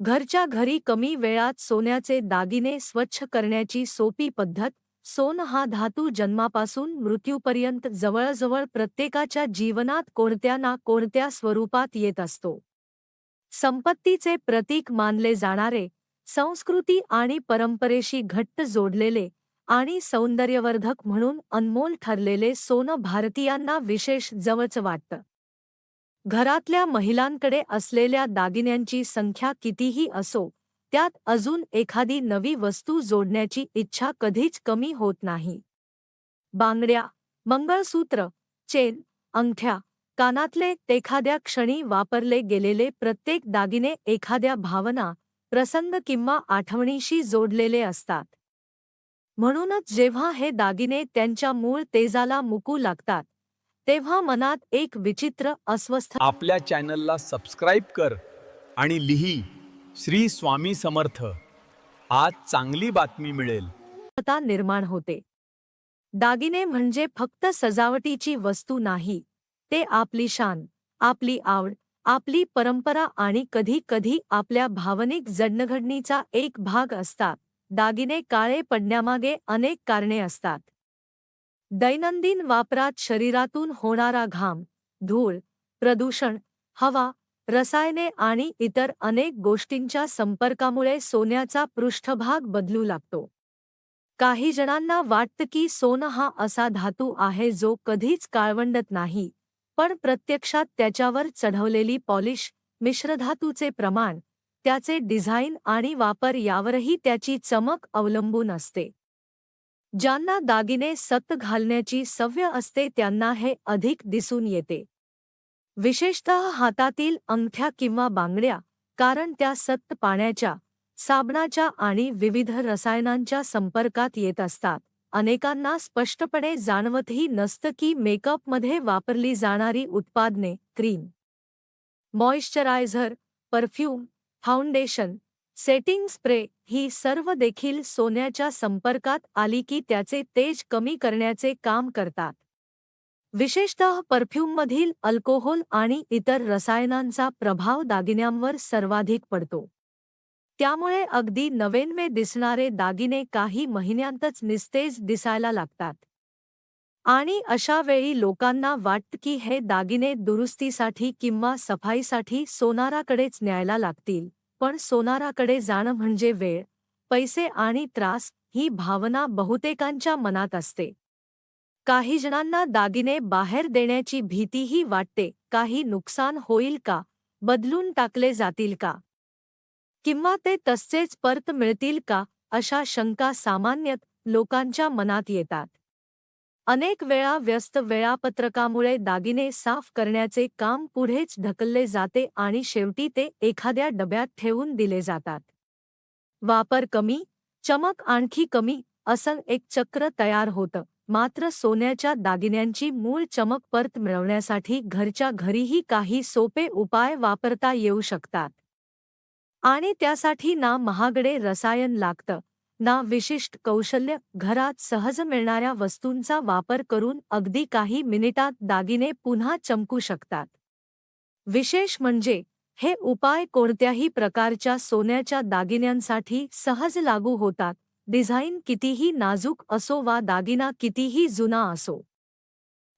घरच्या घरी कमी वेळात सोन्याचे दागिने स्वच्छ करण्याची सोपी पद्धत सोन हा धातू जन्मापासून मृत्यूपर्यंत जवळजवळ प्रत्येकाच्या जीवनात कोणत्या ना कोणत्या स्वरूपात येत असतो. संपत्तीचे प्रतीक मानले जाणारे संस्कृती आणि परंपरेशी घट्ट जोडलेले आणि सौंदर्यवर्धक म्हणून अनमोल ठरलेले सोनं भारतीयांना विशेष जवळचं वाटतं. घरातल्या महिलांकडे असलेल्या दागिन्यांची संख्या कितीही असो त्यात अजून एखादी नवी वस्तू जोडण्याची इच्छा कधीच कमी होत नाही. बांगड्या मंगळसूत्र चेन अंगठ्या कानातले एखाद्या क्षणी वापरले गेलेले प्रत्येक दागिने एखाद्या भावना प्रसंग किंवा आठवणीशी जोडलेले असतात. म्हणूनच जेव्हा हे दागिने त्यांच्या मूळ तेजाला मुकू लागतात तेव्हा मनात एक विचित्र अस्वस्थ आपल्या चॅनलला सबस्क्राईब कर आणि लिही श्री स्वामी समर्थ. आज चांगली बातमी मिळेल. निर्माण होते. दागिने म्हणजे फक्त सजावटीची वस्तू नाही. ते आपली शान आपली आवड आपली परंपरा आणि कधी कधी आपल्या भावनिक जडणघडणीचा एक भाग असतात. दागिने काळे पडण्यामागे अनेक कारणे असतात. दैनंदिन वापरात शरीरातून होणारा घाम धूळ प्रदूषण हवा रसायने आणि इतर अनेक गोष्टींच्या संपर्कामुळे सोन्याचा पृष्ठभाग बदलू लागतो. काही जणांना वाटतं की सोनं हा असा धातू आहे जो कधीच काळवंडत नाही पण प्रत्यक्षात त्याच्यावर चढवलेली पॉलिश मिश्रधातूचे प्रमाण त्याचे डिझाईन आणि वापर यावरही त्याची चमक अवलंबून असते. ज्यांना दागिने सत घालण्याची सव्य असते त्यांना हे अधिक दिसून येते. विशेषतः हातातील अंगठ्या किंवा बांगड्या कारण त्या सत्त पाण्याच्या साबणाच्या आणि विविध रसायनांच्या संपर्कात येत असतात. अनेकांना स्पष्टपणे जाणवतही नसतं की मेकअपमध्ये वापरली जाणारी उत्पादने cream moisturiser perfume foundation setting spray ही सर्व देखील सोन्याच्या संपर्कात आली की त्याचे तेज कमी करण्याचे काम करतात. विशेषतः परफ्यूममधील अल्कोहोल आणि इतर रसायनांचा प्रभाव दागिन्यांवर सर्वाधिक पडतो. त्यामुळे अगदी नवेनमे दिसणारे दागिने काही महिन्यांतच निस्तेज दिसायला लागतात. आणि अशा वेळी लोकांना वाटतं की हे दागिने दुरुस्तीसाठी किंवा सफाईसाठी सोनाराकडेच न्यायला लागतील. पण सोनाराकडे जाणं म्हणजे वेळ पैसे आणि त्रास ही भावना बहुतेकांच्या मनात असते. काही जणांना दागिने बाहेर देण्याची भीतीही वाटते काही नुकसान होईल का बदलून टाकले जातील का? किंवा ते तसेच परत मिळतील का अशा शंका सामान्यतः लोकांच्या मनात येतात. अनेक वेळा व्यस्त वेळापत्रकामुळे दागिने साफ करण्याचे काम पुढेच ढकलले जाते आणि शेवटी ते एखाद्या डब्यात ठेवून दिले जातात. वापर कमी चमक आणखी कमी असं एक चक्र तयार होतं. मात्र सोन्याच्या दागिन्यांची मूळ चमक परत मिळवण्यासाठी घरच्या घरीही काही सोपे उपाय वापरता येऊ शकतात. आणि त्यासाठी ना महागडे रसायन लागतं. ना विशिष्ट कौशल्य घरात सहज मिळणाऱ्या वस्तूंचा वापर करून अगदी काही मिनिटात दागिने पुन्हा चमकू शकतात. विशेष म्हणजे हे उपाय कोणत्याही प्रकारच्या सोन्याच्या दागिन्यांसाठी सहज लागू होतात. डिझाईन कितीही नाजूक असो वा दागिना कितीही जुना असो.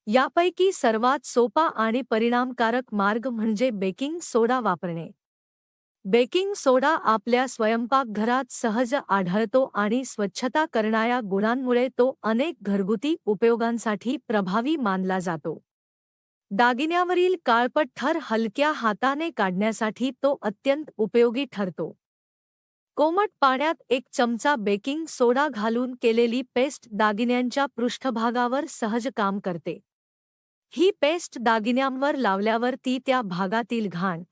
यापैकी सर्वात सोपा आणि परिणामकारक मार्ग म्हणजे बेकिंग सोडा वापरणे. बेकिंग सोडा आपल्या स्वयंपाकघरात सहज आढळतो आणि स्वच्छता करणाऱ्या गुणांमुळे तो अनेक घरगुती उपयोगांसाठी प्रभावी मानला जातो. दागिन्यावरील काळपट थर हलक्या हाताने काढण्यासाठी तो अत्यंत उपयोगी ठरतो. कोमट पाण्यात एक चमचा बेकिंग सोडा घालून केलेली पेस्ट दागिन्यांच्या पृष्ठभागावर सहज काम करते. ही पेस्ट दागिन्यांवर लावल्यावर ती त्या भागातील घाण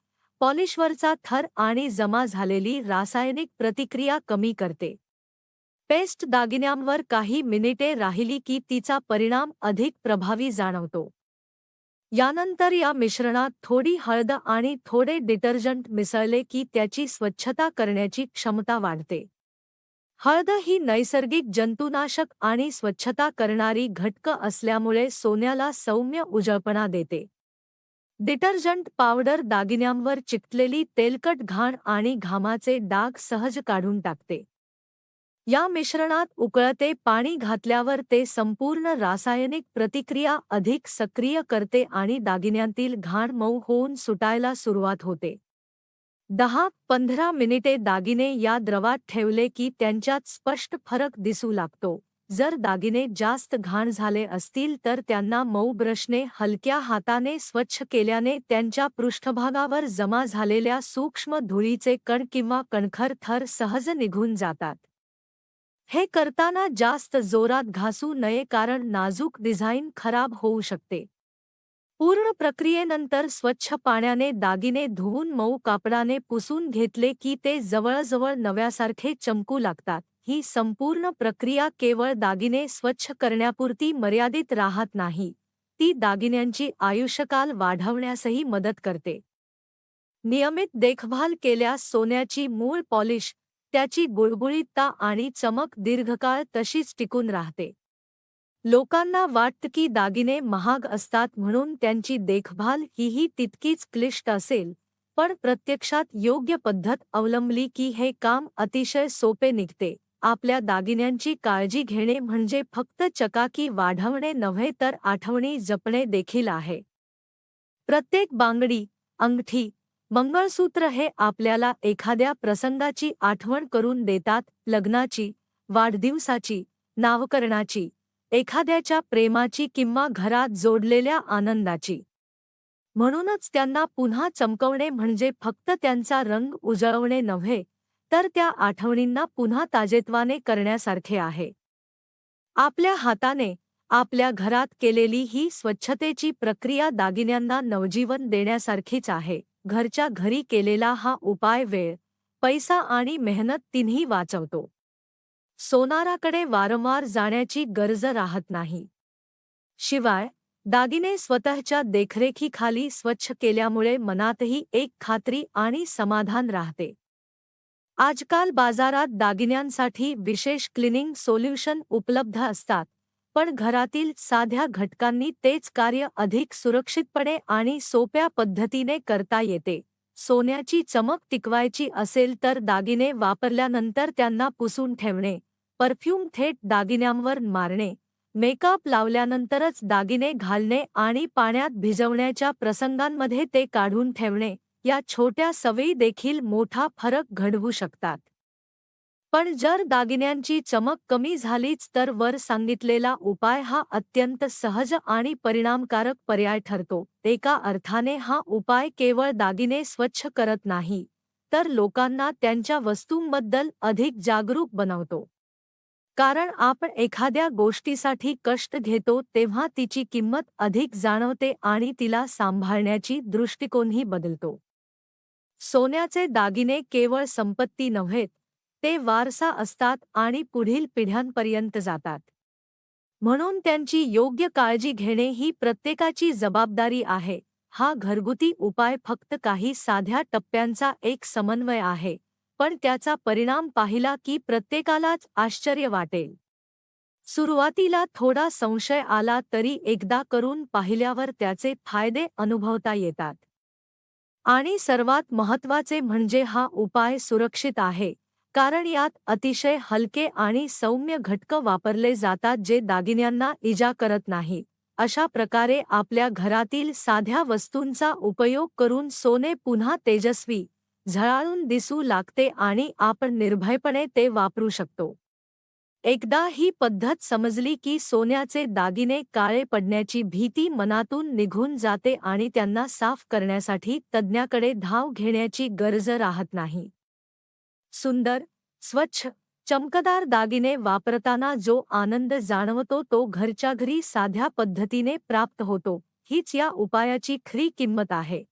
पॉलिशवरचा थर आणि जमा झालेली रासायनिक प्रतिक्रिया कमी करते. पेस्ट दागिन्यांवर काही मिनिटे राहिली की तिचा परिणाम अधिक प्रभावी जाणवतो. यानंतर या मिश्रणात थोडी हळद आणि थोडे डिटर्जंट मिसळले की त्याची स्वच्छता करण्याची क्षमता वाढते. हळद ही नैसर्गिक जंतुनाशक आणि स्वच्छता करणारी घटक असल्यामुळे सोन्याला सौम्य उजळपणा देते. डिटर्जंट पावडर दागिन्यांवर चिकटलेली तेलकट घाण आणि घामाचे डाग सहज काढून टाकते. या मिश्रणात उकळते पाणी घातल्यावर ते संपूर्ण रासायनिक प्रतिक्रिया अधिक सक्रिय करते आणि दागिन्यांतील घाण मऊ होऊन सुटायला सुरुवात होते. दहा पंधरा मिनिटे दागिने या द्रवात ठेवले की त्यांच्यात स्पष्ट फरक दिसू लागतो. जर दागिने जास्त घाण झाले असतील तर त्यांना मऊ ब्रशने हलक्या हाताने स्वच्छ केल्याने त्यांच्या पृष्ठभागावर जमा झालेल्या सूक्ष्म धुळीचे कण किंवा कणखर थर सहज निघून जातात. हे करताना जास्त जोरात घासू नये कारण नाजूक डिझाईन खराब होऊ शकते. पूर्ण प्रक्रियेनंतर स्वच्छ पाण्याने दागिने धुवून मऊ कापडाने पुसून घेतले की ते जवळजवळ नव्यासारखे चमकू लागतात. ही संपूर्ण प्रक्रिया केवळ दागिने स्वच्छ करण्यापुरती मर्यादित राहत नाही. ती दागिन्यांची आयुष्यकाल वाढवण्यासही मदत करते. नियमित देखभाल केल्यास सोन्याची मूळ पॉलिश त्याची गुळगुळीतता आणि चमक दीर्घकाळ तशीच टिकून राहते. लोकांना वाटतं की दागिने महाग असतात म्हणून त्यांची देखभाल हीही तितकीच क्लिष्ट असेल पण प्रत्यक्षात योग्य पद्धत अवलंबली की हे काम अतिशय सोपे निघते. आपल्या दागिन्यांची काळजी घेणे म्हणजे फक्त चकाकी वाढवणे नव्हे तर आठवणी जपणे देखील आहे. प्रत्येक बांगडी अंगठी मंगळसूत्र हे आपल्याला एखाद्या प्रसंगाची आठवण करून देतात लग्नाची वाढदिवसाची नावकरणाची एखाद्याच्या प्रेमाची किंवा घरात जोडलेल्या आनंदाची. म्हणूनच त्यांना पुन्हा चमकवणे म्हणजे फक्त त्यांचा रंग उजळवणे नव्हे तर त्या आठवणींना पुन्हा ताजेत्वाने करण्यासारखे आहे. आपल्या हाताने आपल्या घरात केलेली ही स्वच्छतेची प्रक्रिया दागिन्यांना नवजीवन देण्यासारखीच आहे. घरच्या घरी केलेला हा उपाय वेळ पैसा आणि मेहनत तिन्ही वाचवतो. सोनाराकडे वारंवार जाण्याची गरज राहत नाही. शिवाय दागिने स्वतःच्या देखरेखीखाली स्वच्छ केल्यामुळे मनातही एक खात्री आणि समाधान राहते. आजकाल बाजारात दागिन्यांसाठी विशेष क्लिनिंग सोल्युशन उपलब्ध असतात पण घरातील साध्या घटकांनी तेच कार्य अधिक सुरक्षितपणे आणि सोप्या पद्धतीने करता येते. सोन्याची चमक टिकवायची असेल तर दागिने वापरल्यानंतर त्यांना पुसून ठेवणे परफ्यूम थेट दागिन्यांवर मारणे मेकअप लावल्यानंतरच दागिने घालणे आणि पाण्यात भिजवण्याच्या प्रसंगांमध्ये ते काढून ठेवणे. या छोट्या सवयी देखील मोठा फरक घडवू शकतात. पण जर दागिन्यांची चमक कमी झालीच तर वर सांगितलेला उपाय हा अत्यंत सहज आणि परिणामकारक पर्याय ठरतो. एका अर्थाने हा उपाय केवळ दागिने स्वच्छ करत नाही तर लोकांना त्यांच्या वस्तूंबद्दल अधिक जागरूक बनवतो. कारण आपण एखाद्या गोष्टीसाठी कष्ट घेतो तेव्हा तिची किंमत अधिक जाणवते आणि तिला सांभाळण्याची दृष्टिकोनही बदलतो. सोन्याचे दागिने केवळ संपत्ती नव्हेत ते वारसा असतात आणि पुढील पिढ्यांपर्यंत जातात. म्हणून त्यांची योग्य काळजी घेणे ही प्रत्येकाची जबाबदारी आहे. हा घरगुती उपाय फक्त काही साध्या टप्प्यांचा एक समन्वय आहे पण त्याचा परिणाम पाहिला की प्रत्येकालाच आश्चर्य वाटेल. सुरुवातीला थोडा संशय आला तरी एकदा करून पाहिल्यावर त्याचे फायदे अनुभवता येतात. आणि सर्वात महत्त्वाचे म्हणजे हा उपाय सुरक्षित आहे कारण यात अतिशय हलके आणि सौम्य घटक वापरले जातात जे दागिन्यांना इजा करत नाही. अशा प्रकारे आपल्या घरातील साध्या वस्तूंचा उपयोग करून सोने पुन्हा तेजस्वी झळाळून दिसू लागते आणि आपण निर्भयपणे ते वापरू शकतो. एकदा ही पद्धत समजली की सोन्याचे दागिने काळे पडण्याची भीती मनातून निघून जाते आणि त्यांना साफ करण्यासाठी तज्ज्ञाकडे धाव घेण्याची गरज राहत नाही. सुंदर स्वच्छ चमकदार दागिने वापरताना जो आनंद जाणवतो तो घरच्या घरी साध्या पद्धतीने प्राप्त होतो हीच या उपायाची खरी किंमत आहे.